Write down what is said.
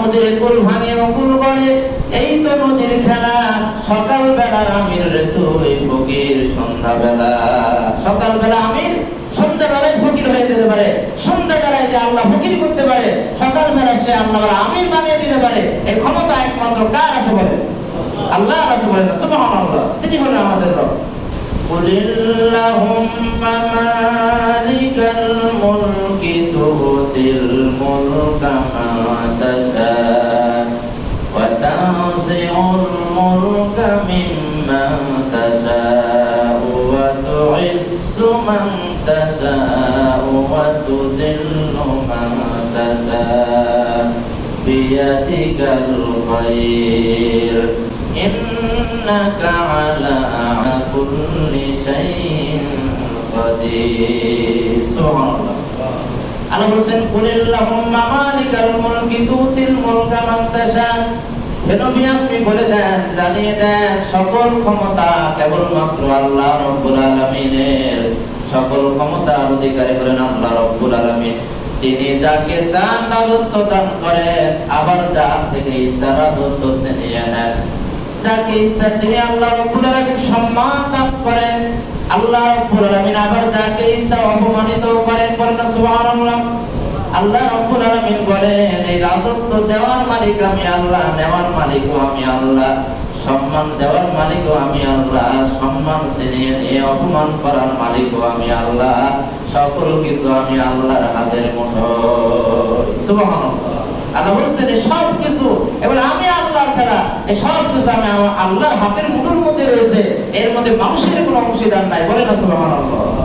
নদীর কুল ভাঙে অকুল গড়ে এই তো নদীর খেলা সকাল বেলার আমির রে তুই ফকির সন্ধ্যা বেলা সকাল বেলা আমির সন্ধ্যা বেলায় ফকির হয়ে যেতে পারে সন্ধ্যা বেলায় যে আল্লাহ ফকির করতে পারে সকাল বেলা সে আল্লাহ আমির বানিয়ে দিতে পারে এই ক্ষমতা একমাত্র কার আছে বলে আল্লাহ আছে বলে না সুবহানাল্লাহ তিনি হলেন আমাদের রব قل اللهم مالك الملك تؤتي الملك وتنزع الملك ممن تشاء وتعز من تشاء وتذل من تشاء بيدك الخير إنك على كل شيء قدير سبحان الله আল্লাহ বলেছেন কুলিল্লাহুম্মা মালিকাল মুলকি তুতিল মুলকা মান তাশা হে আল্লাহ আবার যার ইচ্ছা রাজত্ব ছিনিয়ে যাকে ইচ্ছা তিনি আল্লাহ রব্বুল আলামিন সম্মান করেন। আল্লাহ রব্বুল আলামিন আবার যাকে ইচ্ছা অপমানিত করেন বলেন সুবহানাল্লাহ। আল্লাহ রব্বুল আলামিন বলেন, এই রাজত্ব দেওয়ার মালিক আমি আল্লাহ, নেওয়ার মালিকও আমি আল্লাহ, সম্মান দেওয়ার মালিকও আমি আল্লাহ, সম্মান ছিনিয়ে নিয়ে অপমান করার মালিকও আমি আল্লাহ, সকল কিছু আমি আল্লাহর হাতের মুঠোয় সুবহানাল্লাহ। আল্লাহ বলছেন সব কিছু, এবার আমি আল্লাহর খেলা এই সব কিছু আমি আল্লাহর হাতের মুঠোর মধ্যে রয়েছে, এর মধ্যে মানুষের কোনো অংশীদার নাই। বলে না সুবহানাল্লাহ।